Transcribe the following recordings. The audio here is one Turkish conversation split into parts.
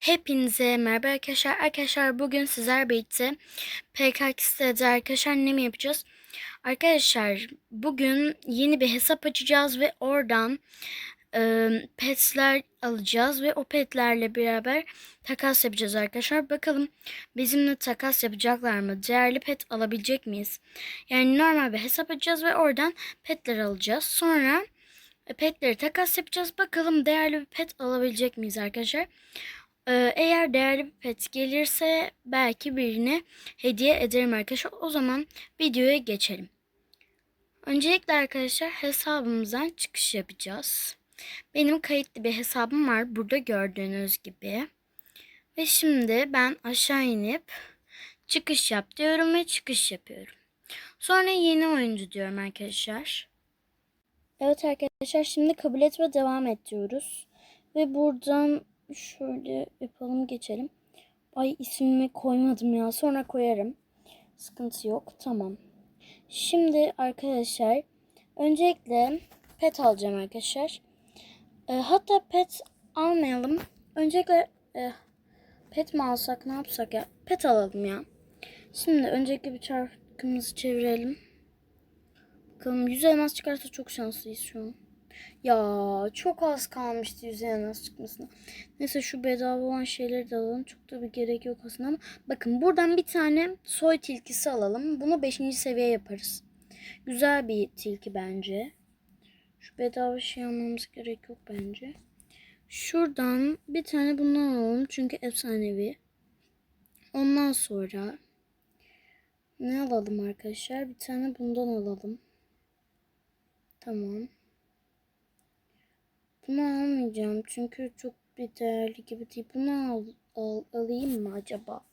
Hepinize merhaba arkadaşlar. Arkadaşlar bugün sizler birlikte sitede arkadaşlar ne mi yapacağız? Arkadaşlar bugün yeni bir hesap açacağız ve oradan e, petler alacağız ve o petlerle beraber takas yapacağız arkadaşlar. Bakalım bizimle takas yapacaklar mı? Değerli pet alabilecek miyiz? Yani normal bir hesap açacağız ve oradan petler alacağız. Sonra e, petleri takas yapacağız. Bakalım değerli bir pet alabilecek miyiz arkadaşlar? Ee, eğer değerli bir pet gelirse belki birine hediye ederim arkadaşlar. O zaman videoya geçelim. Öncelikle arkadaşlar hesabımızdan çıkış yapacağız. Benim kayıtlı bir hesabım var. Burada gördüğünüz gibi. Ve şimdi ben aşağı inip çıkış yap diyorum ve çıkış yapıyorum. Sonra yeni oyuncu diyorum arkadaşlar. Evet arkadaşlar şimdi kabul et ve devam et diyoruz. Ve buradan şöyle yapalım geçelim. Ay ismimi koymadım ya. Sonra koyarım. Sıkıntı yok. Tamam. Şimdi arkadaşlar öncelikle pet alacağım arkadaşlar. E, hatta pet almayalım. Öncelikle e, pet mi alsak ne yapsak ya? Pet alalım ya. Şimdi öncelikle bir çarkımızı çevirelim. Bakalım 100 elmas çıkarsa çok şanslıyız şu an. Ya çok az kalmıştı yüzeye nasıl çıkmasına. Neyse şu bedava olan şeyleri de alalım. Çok da bir gerek yok aslında ama bakın buradan bir tane soy tilkisi alalım. Bunu 5. seviye yaparız. Güzel bir tilki bence. Şu bedava şey almamız gerek yok bence. Şuradan bir tane bundan alalım çünkü efsanevi. Ondan sonra ne alalım arkadaşlar? Bir tane bundan alalım. Tamam. Bunu almayacağım çünkü çok bir değerli gibi değil. Bunu al, al, alayım mı acaba?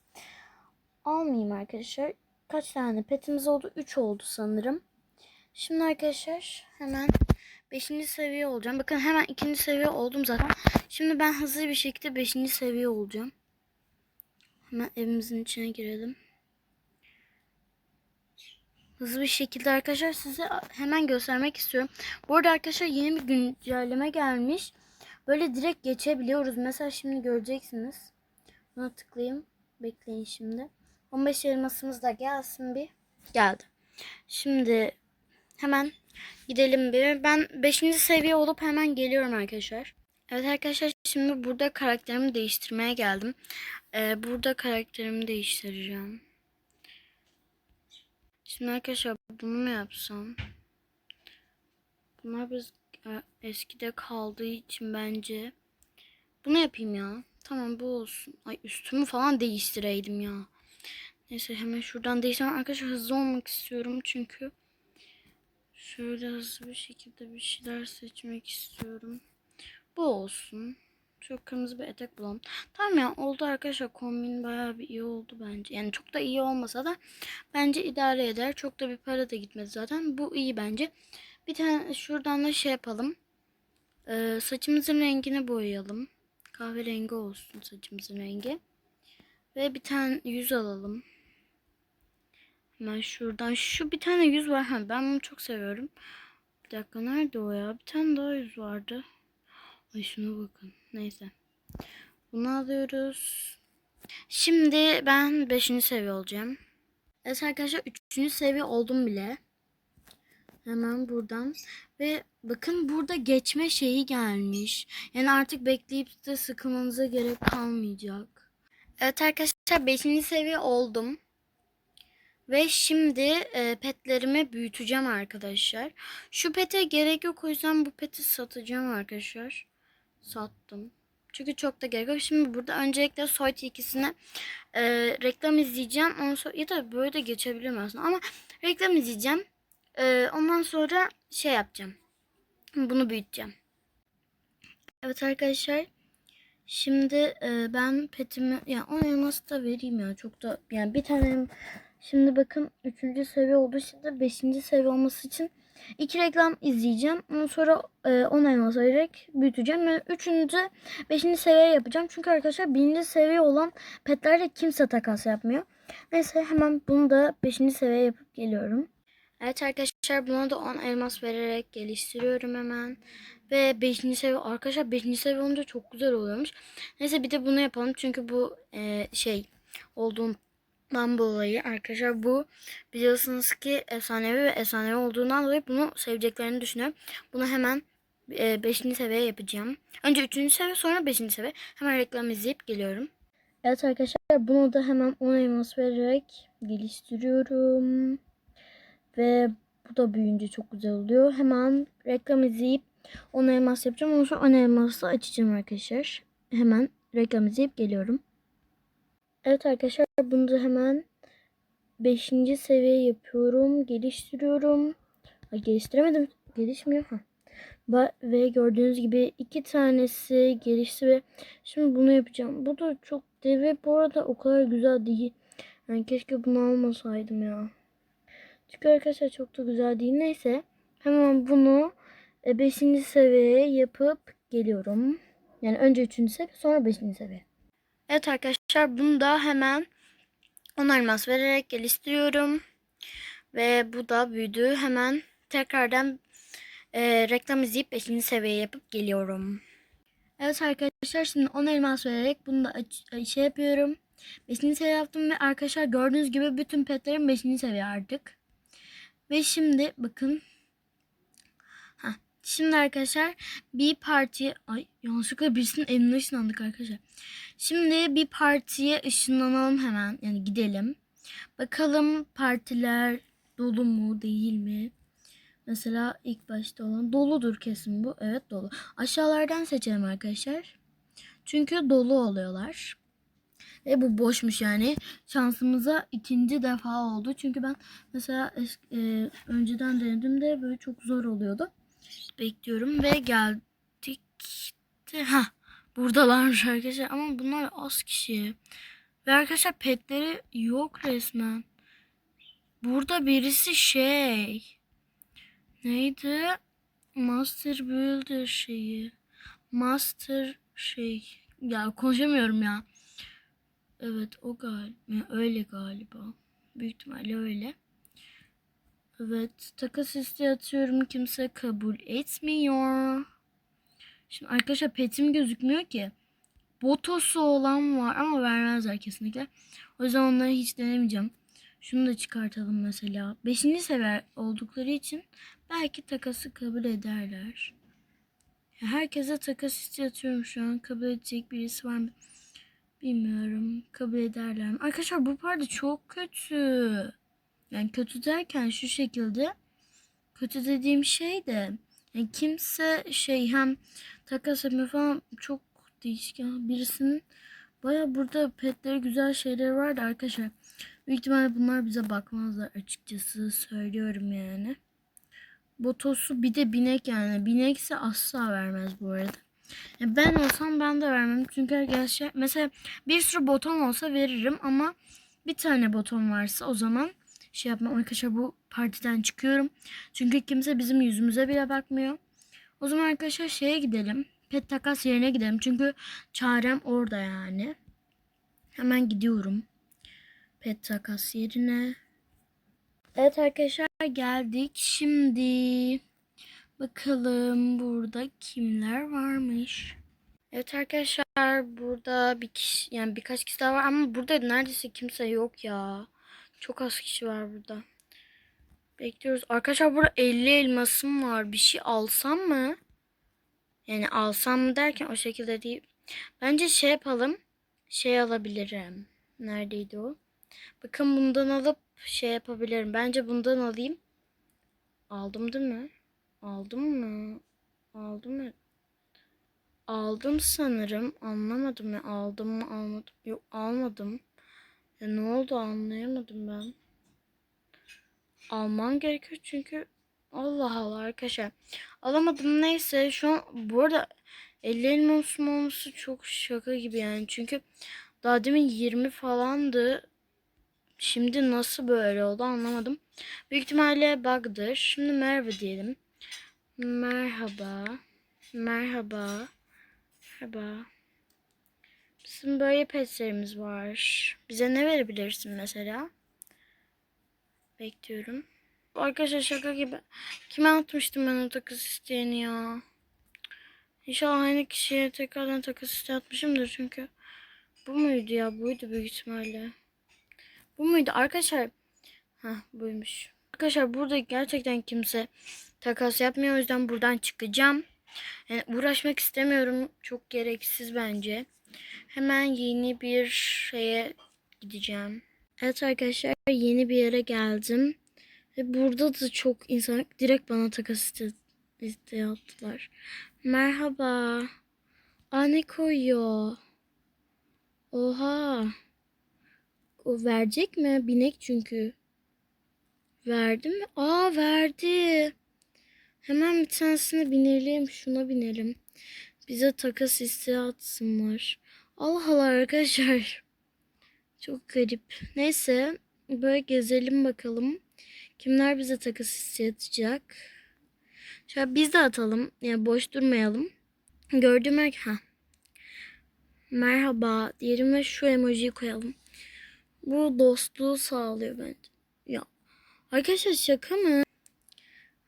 Almayayım arkadaşlar. Kaç tane petimiz oldu? 3 oldu sanırım. Şimdi arkadaşlar hemen 5. seviye olacağım. Bakın hemen 2. seviye oldum zaten. Şimdi ben hızlı bir şekilde 5. seviye olacağım. Hemen evimizin içine girelim. Hızlı bir şekilde arkadaşlar size hemen göstermek istiyorum. Bu arada arkadaşlar yeni bir güncelleme gelmiş. Böyle direkt geçebiliyoruz. Mesela şimdi göreceksiniz. Buna tıklayayım. Bekleyin şimdi. 15 elmasımız da gelsin bir. Geldi. Şimdi hemen gidelim bir. Ben 5. seviye olup hemen geliyorum arkadaşlar. Evet arkadaşlar şimdi burada karakterimi değiştirmeye geldim. Ee, burada karakterimi değiştireceğim. Şimdi arkadaşlar bunu mu yapsam? Bunlar biraz e, eskide kaldığı için bence. Bunu yapayım ya. Tamam bu olsun. Ay üstümü falan değiştireydim ya. Neyse hemen şuradan değiştireyim. Arkadaşlar hızlı olmak istiyorum çünkü. Şöyle hızlı bir şekilde bir şeyler seçmek istiyorum. Bu olsun. Şu kırmızı bir etek bulalım. Tamam ya oldu arkadaşlar. Kombin bayağı bir iyi oldu bence. Yani çok da iyi olmasa da bence idare eder. Çok da bir para da gitmedi zaten. Bu iyi bence. Bir tane şuradan da şey yapalım. Ee, saçımızın rengini boyayalım. Kahverengi olsun saçımızın rengi. Ve bir tane yüz alalım. Hemen şuradan. Şu bir tane yüz var. Ha, ben bunu çok seviyorum. Bir dakika nerede o ya? Bir tane daha yüz vardı. Ay şuna bakın. Neyse. Bunu alıyoruz. Şimdi ben 5. seviye olacağım. Evet arkadaşlar 3. seviye oldum bile. Hemen buradan. Ve bakın burada geçme şeyi gelmiş. Yani artık bekleyip de sıkılmanıza gerek kalmayacak. Evet arkadaşlar 5. seviye oldum. Ve şimdi e, petlerimi büyüteceğim arkadaşlar. Şu pete gerek yok o yüzden bu peti satacağım arkadaşlar. Sattım. Çünkü çok da gerek yok. Şimdi burada öncelikle soy tilkisine e, reklam izleyeceğim. Ondan sonra, ya da böyle de geçebilirim aslında ama reklam izleyeceğim. E, ondan sonra şey yapacağım. Bunu büyüteceğim. Evet arkadaşlar. Şimdi e, ben petimi yani 10 elması da vereyim ya. Çok da yani bir tane Şimdi bakın 3. seviye oldu. Şimdi 5. seviye olması için iki reklam izleyeceğim. Ondan sonra e, 10 elmas vererek büyüteceğim. Ve 3. 5. seviye yapacağım. Çünkü arkadaşlar 1. seviye olan petlerle kimse takas yapmıyor. Neyse hemen bunu da 5. seviye yapıp geliyorum. Evet arkadaşlar buna da 10 elmas vererek geliştiriyorum hemen. Ve 5. seviye arkadaşlar 5. seviye olunca çok güzel oluyormuş. Neyse bir de bunu yapalım çünkü bu e, şey olduğundan dolayı arkadaşlar bu biliyorsunuz ki efsanevi ve efsanevi olduğundan dolayı bunu seveceklerini düşünüyorum. Bunu hemen 5. seviye yapacağım. Önce 3. seviye sonra 5. seviye. Hemen reklam izleyip geliyorum. Evet arkadaşlar bunu da hemen 10 elmas vererek geliştiriyorum. Ve bu da büyüyünce çok güzel oluyor. Hemen reklam izleyip 10 elmas yapacağım. Ondan sonra 10 elması açacağım arkadaşlar. Hemen reklam izleyip geliyorum. Evet arkadaşlar bunu hemen 5. seviye yapıyorum. Geliştiriyorum. Ay geliştiremedim. Gelişmiyor. Ha. Ve gördüğünüz gibi iki tanesi gelişti ve şimdi bunu yapacağım. Bu da çok deve bu arada o kadar güzel değil. Yani keşke bunu almasaydım ya. Çünkü arkadaşlar çok da güzel değil. Neyse hemen bunu 5. seviyeye yapıp geliyorum. Yani önce 3. seviye sonra 5. seviye. Evet arkadaşlar bunu da hemen 10 elmas vererek geliştiriyorum. Ve bu da büyüdü. Hemen tekrardan e, reklam izleyip 5. seviye yapıp geliyorum. Evet arkadaşlar şimdi 10 elmas vererek bunu da aç- şey yapıyorum. 5. seviye yaptım ve arkadaşlar gördüğünüz gibi bütün petlerim 5. seviye artık. Ve şimdi bakın. Şimdi arkadaşlar bir parti ay yanlışlıkla birisinin evine ışınlandık arkadaşlar. Şimdi bir partiye ışınlanalım hemen. Yani gidelim. Bakalım partiler dolu mu değil mi? Mesela ilk başta olan doludur kesin bu. Evet dolu. Aşağılardan seçelim arkadaşlar. Çünkü dolu oluyorlar. Ve bu boşmuş yani. Şansımıza ikinci defa oldu. Çünkü ben mesela eski, e, önceden denedim böyle çok zor oluyordu. Bekliyorum ve geldik. Ha buradalarmış arkadaşlar ama bunlar az kişi. Ve arkadaşlar petleri yok resmen. Burada birisi şey. Neydi? Master Builder şeyi. Master şey. Ya konuşamıyorum ya. Evet o galiba. Öyle galiba. Büyük ihtimalle öyle. Evet. Takas isteği atıyorum. Kimse kabul etmiyor. Şimdi arkadaşlar petim gözükmüyor ki. Botosu olan var ama vermezler kesinlikle. O yüzden onları hiç denemeyeceğim. Şunu da çıkartalım mesela. Beşinci sever oldukları için belki takası kabul ederler. Herkese takas isteği atıyorum şu an. Kabul edecek birisi var mı? Bilmiyorum. Kabul ederler mi? Arkadaşlar bu parti çok kötü. Yani kötü derken şu şekilde. Kötü dediğim şey de. Yani kimse şey hem takas yapmıyor falan çok değişik. ya. Birisinin baya burada petleri güzel şeyler vardı arkadaşlar. Büyük ihtimalle bunlar bize bakmazlar açıkçası söylüyorum yani. Botosu bir de binek yani. Binekse asla vermez bu arada. Yani ben olsam ben de vermem. Çünkü arkadaşlar mesela bir sürü boton olsa veririm ama bir tane boton varsa o zaman şey yapmam. Arkadaşlar bu partiden çıkıyorum. Çünkü kimse bizim yüzümüze bile bakmıyor. O zaman arkadaşlar şeye gidelim. Pet takas yerine gidelim. Çünkü çarem orada yani. Hemen gidiyorum. Pet takas yerine. Evet arkadaşlar geldik. Şimdi bakalım burada kimler varmış. Evet arkadaşlar burada bir kişi yani birkaç kişi daha var ama burada neredeyse kimse yok ya. Çok az kişi var burada. Bekliyoruz. Arkadaşlar burada 50 elmasım var. Bir şey alsam mı? Yani alsam mı derken o şekilde değil. Bence şey yapalım. Şey alabilirim. Neredeydi o? Bakın bundan alıp şey yapabilirim. Bence bundan alayım. Aldım değil mi? Aldım mı? Aldım mı? Aldım sanırım. Anlamadım ya. Aldım mı almadım. Yok almadım. Ya ne oldu anlayamadım ben. Almam gerekiyor çünkü Allah Allah arkadaşlar. Alamadım neyse şu an bu arada 50 elmasım olması çok şaka gibi yani. Çünkü daha demin 20 falandı. Şimdi nasıl böyle oldu anlamadım. Büyük ihtimalle bug'dır. Şimdi merhaba diyelim. Merhaba. Merhaba. Merhaba. Bizim böyle petlerimiz var. Bize ne verebilirsin mesela? Bekliyorum. Arkadaşlar şaka gibi. Kime atmıştım ben o takas isteğini ya? İnşallah aynı kişiye tekrardan takas isteği atmışımdır çünkü. Bu muydu ya? Buydu büyük ihtimalle. Bu muydu? Arkadaşlar. Ha buymuş. Arkadaşlar burada gerçekten kimse takas yapmıyor. O yüzden buradan çıkacağım. Yani uğraşmak istemiyorum. Çok gereksiz bence. Hemen yeni bir şeye gideceğim. Evet arkadaşlar yeni bir yere geldim. Ve burada da çok insan direkt bana takas iste- isteği attılar. Merhaba. Aa ne koyuyor? Oha. O verecek mi? Binek çünkü. Verdi mi? Aa verdi. Hemen bir tanesine binelim. Şuna binelim. Bize takas isteği atsınlar. Allah Allah arkadaşlar. Çok garip. Neyse. Böyle gezelim bakalım. Kimler bize takas isteği atacak? Şöyle biz de atalım. Yani boş durmayalım. Gördüğüm her... Ha. Merhaba diyelim ve şu emojiyi koyalım. Bu dostluğu sağlıyor bence. Ya arkadaşlar şaka mı?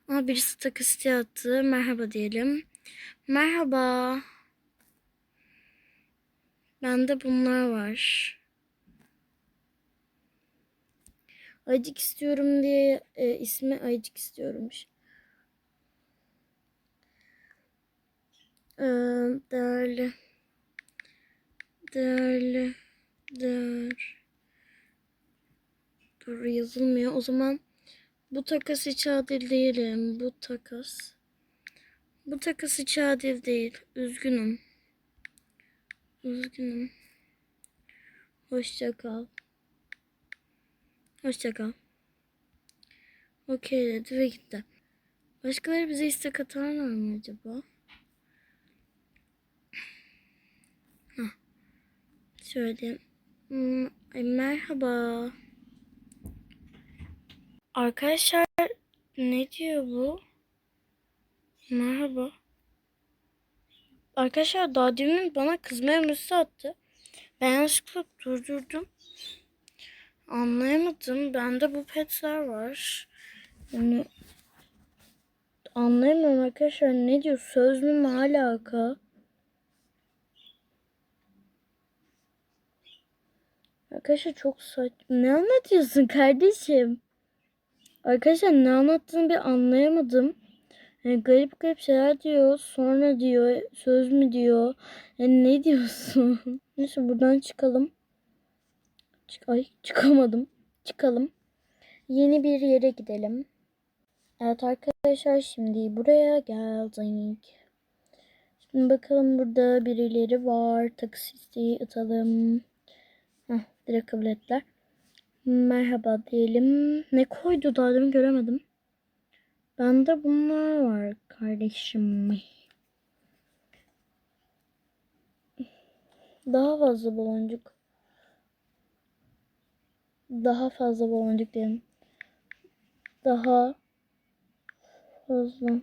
Aa, birisi takas isteği attı. Merhaba diyelim. Merhaba. Bende bunlar var. Ayıcık istiyorum diye e, ismi Ayıcık istiyormuş. Ee, değerli. Değerli. Değer. Dur yazılmıyor. O zaman bu takas hiç adil değilim. Bu takas. Bu takas hiç adil değil. Üzgünüm. Üzgünüm. Hoşça kal. Hoşça kal. Okey dedi ve gitti. Başkaları bize istek atarlar mı acaba? Hah. Şöyle. Hmm, ay, merhaba. Arkadaşlar ne diyor bu? Merhaba. Arkadaşlar daha demin bana kızma emrisi attı. Ben yanlışlıkla durdurdum. Anlayamadım. Bende bu petler var. Yani anlayamıyorum arkadaşlar. Ne diyor? Söz mü ne alaka? Arkadaşlar çok saçma. Ne anlatıyorsun kardeşim? Arkadaşlar ne anlattığını bir anlayamadım. Yani garip garip şeyler diyor. Sonra diyor. Söz mü diyor. Yani ne diyorsun? Neyse buradan çıkalım. Çık Ay çıkamadım. Çıkalım. Yeni bir yere gidelim. Evet arkadaşlar şimdi buraya geldik. Şimdi bakalım burada birileri var. Taksi isteği atalım. Heh, direkt kabul ettiler. Merhaba diyelim. Ne koydu daha göremedim. Bende bunlar var kardeşim. Daha fazla baloncuk. Daha fazla baloncuk diyelim. Daha fazla.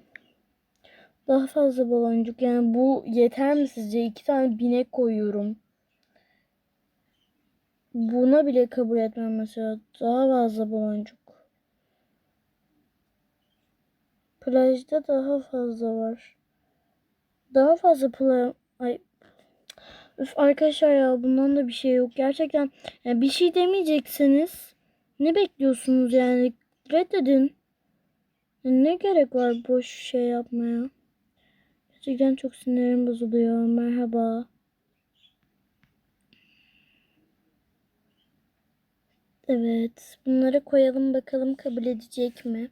Daha fazla baloncuk. Yani bu yeter mi sizce? İki tane binek koyuyorum. Buna bile kabul etmem mesela. Daha fazla baloncuk. Plajda daha fazla var. Daha fazla plaj... Ay. Üf arkadaşlar ya bundan da bir şey yok. Gerçekten yani bir şey demeyecekseniz ne bekliyorsunuz yani? Reddedin. Ne gerek var boş şey yapmaya? Gerçekten çok sinirim bozuluyor. Merhaba. Evet. Bunları koyalım bakalım kabul edecek mi?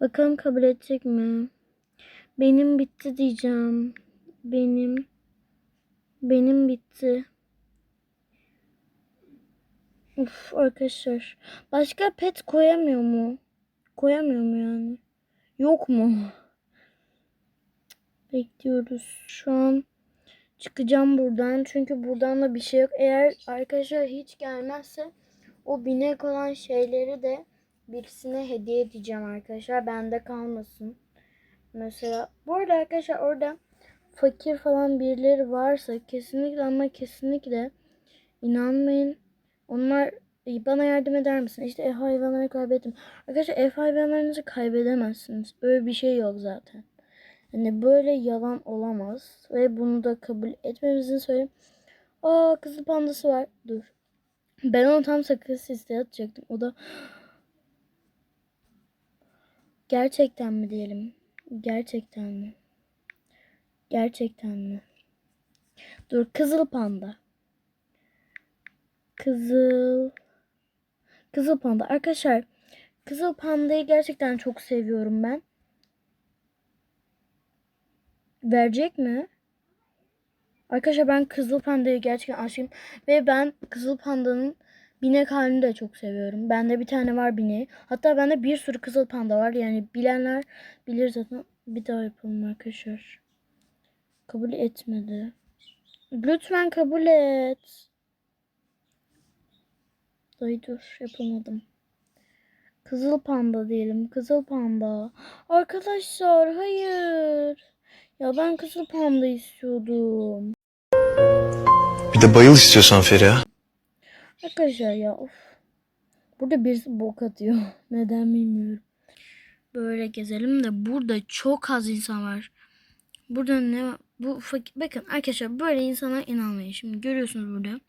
Bakalım kabul edecek mi? Benim bitti diyeceğim. Benim. Benim bitti. Uf arkadaşlar. Başka pet koyamıyor mu? Koyamıyor mu yani? Yok mu? Bekliyoruz. Şu an çıkacağım buradan. Çünkü buradan da bir şey yok. Eğer arkadaşlar hiç gelmezse o binek olan şeyleri de birisine hediye edeceğim arkadaşlar. Bende kalmasın. Mesela bu arada arkadaşlar orada fakir falan birileri varsa kesinlikle ama kesinlikle inanmayın. Onlar bana yardım eder misin? İşte ev hayvanlarını kaybettim. Arkadaşlar ev hayvanlarınızı kaybedemezsiniz. Öyle bir şey yok zaten. Hani böyle yalan olamaz. Ve bunu da kabul etmemizin söyleyeyim. Aa kızıl pandası var. Dur. Ben onu tam sakız listeye atacaktım. O da gerçekten mi diyelim? Gerçekten mi? Gerçekten mi? Dur kızıl panda. Kızıl Kızıl panda. Arkadaşlar kızıl pandayı gerçekten çok seviyorum ben. Verecek mi? Arkadaşlar ben kızıl pandayı gerçekten aşığım. Ve ben kızıl pandanın binek halini de çok seviyorum. Bende bir tane var bineği. Hatta bende bir sürü kızıl panda var. Yani bilenler bilir zaten. Bir daha yapalım arkadaşlar. Kabul etmedi. Lütfen kabul et. Ay dur yapamadım. Kızıl panda diyelim. Kızıl panda. Arkadaşlar hayır. Ya ben kızıl panda istiyordum. Bir de bayıl istiyorsan Feriha. Arkadaşlar ya of. Burada birisi bok atıyor. Neden bilmiyorum. Böyle gezelim de burada çok az insan var. Burada ne var? Bu. Bakın arkadaşlar böyle insana inanmayın. Şimdi görüyorsunuz burada.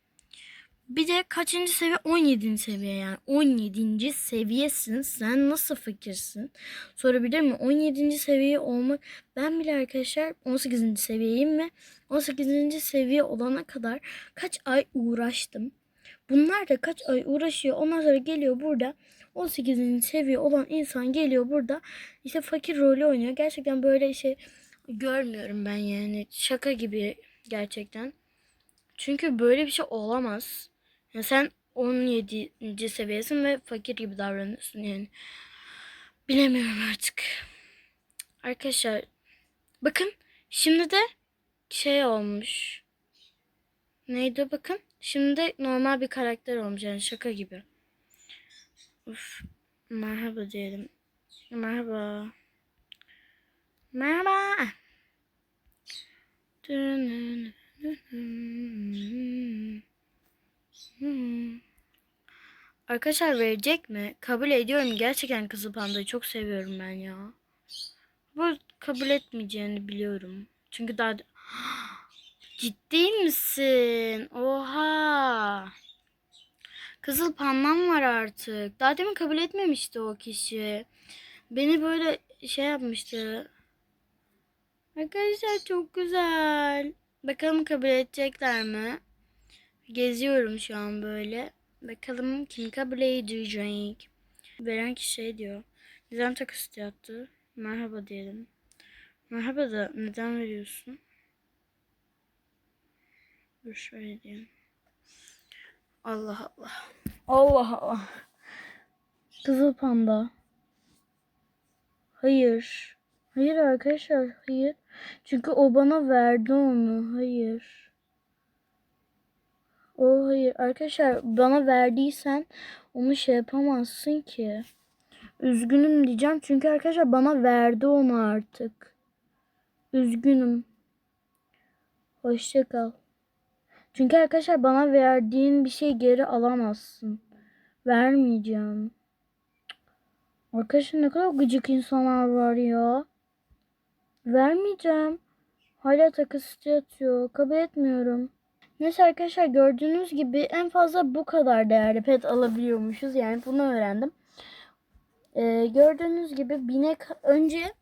Bir de kaçıncı seviye? 17. seviye yani. 17. seviyesin. Sen nasıl fakirsin? Sorabilir mi? 17. seviye olmak. Ben bile arkadaşlar 18. seviyeyim ve 18. seviye olana kadar kaç ay uğraştım. Bunlar da kaç ay uğraşıyor. Ondan sonra geliyor burada 18. seviye olan insan geliyor burada işte fakir rolü oynuyor. Gerçekten böyle şey görmüyorum ben yani. Şaka gibi gerçekten. Çünkü böyle bir şey olamaz. Ya sen 17. seviyesin ve fakir gibi davranıyorsun yani. Bilemiyorum artık. Arkadaşlar bakın şimdi de şey olmuş. Neydi bakın. Şimdi normal bir karakter olmuş yani şaka gibi. Uf, merhaba diyelim. Merhaba. Merhaba. Arkadaşlar verecek mi? Kabul ediyorum. Gerçekten kızıl pandayı çok seviyorum ben ya. Bu kabul etmeyeceğini biliyorum. Çünkü daha... Ciddi misin? Oha. Kızıl pandam var artık. Daha demin kabul etmemişti o kişi. Beni böyle şey yapmıştı. Arkadaşlar çok güzel. Bakalım kabul edecekler mi? Geziyorum şu an böyle. Bakalım kim kabul edecek. Veren kişi şey diyor. Neden takas yaptı? Merhaba diyelim. Merhaba da neden veriyorsun? Dur şöyle diyeyim. Allah Allah. Allah Allah. Kızıl panda. Hayır. Hayır arkadaşlar hayır. Çünkü o bana verdi onu. Hayır. O hayır. Arkadaşlar bana verdiysen onu şey yapamazsın ki. Üzgünüm diyeceğim. Çünkü arkadaşlar bana verdi onu artık. Üzgünüm. Hoşça kal. Çünkü arkadaşlar bana verdiğin bir şey geri alamazsın. Vermeyeceğim. Arkadaşlar ne kadar gıcık insanlar var ya. Vermeyeceğim. Hala takas atıyor. Kabul etmiyorum. Neyse arkadaşlar gördüğünüz gibi en fazla bu kadar değerli pet alabiliyormuşuz. Yani bunu öğrendim. Ee, gördüğünüz gibi binek önce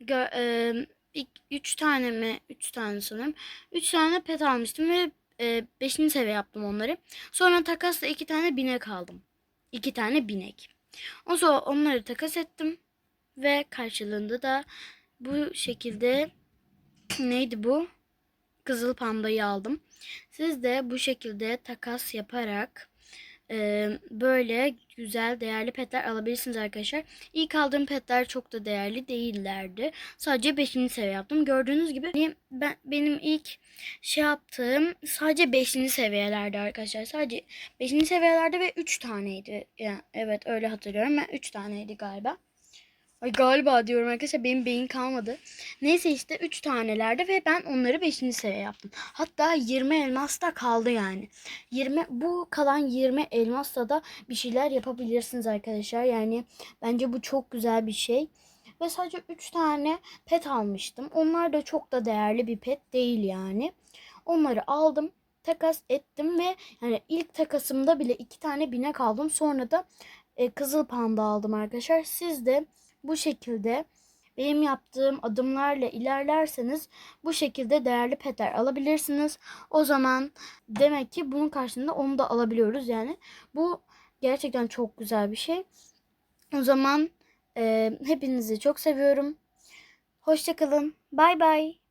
gö, e, ilk 3 tane mi 3 tane sanırım 3 tane pet almıştım ve 5. seviye yaptım onları. Sonra takasla 2 tane binek aldım. 2 tane binek. O sonra onları takas ettim ve karşılığında da bu şekilde neydi bu? Kızıl pandayı aldım. Siz de bu şekilde takas yaparak e, böyle güzel değerli petler alabilirsiniz arkadaşlar. İlk aldığım petler çok da değerli değillerdi. Sadece 5. seviye yaptım. Gördüğünüz gibi benim, ben, benim ilk şey yaptığım sadece 5. seviyelerde arkadaşlar. Sadece 5. seviyelerde ve 3 taneydi. Yani evet öyle hatırlıyorum. Ben 3 taneydi galiba. Ay galiba diyorum arkadaşlar benim beyin kalmadı. Neyse işte 3 tanelerde ve ben onları 5. seviye yaptım. Hatta 20 elmas da kaldı yani. 20 bu kalan 20 elmasla da bir şeyler yapabilirsiniz arkadaşlar. Yani bence bu çok güzel bir şey. Ve sadece 3 tane pet almıştım. Onlar da çok da değerli bir pet değil yani. Onları aldım, takas ettim ve yani ilk takasımda bile 2 tane binek aldım. Sonra da e, kızıl panda aldım arkadaşlar. Siz de bu şekilde benim yaptığım adımlarla ilerlerseniz bu şekilde değerli petler alabilirsiniz. O zaman demek ki bunun karşılığında onu da alabiliyoruz yani. Bu gerçekten çok güzel bir şey. O zaman e, hepinizi çok seviyorum. Hoşçakalın. Bay bay.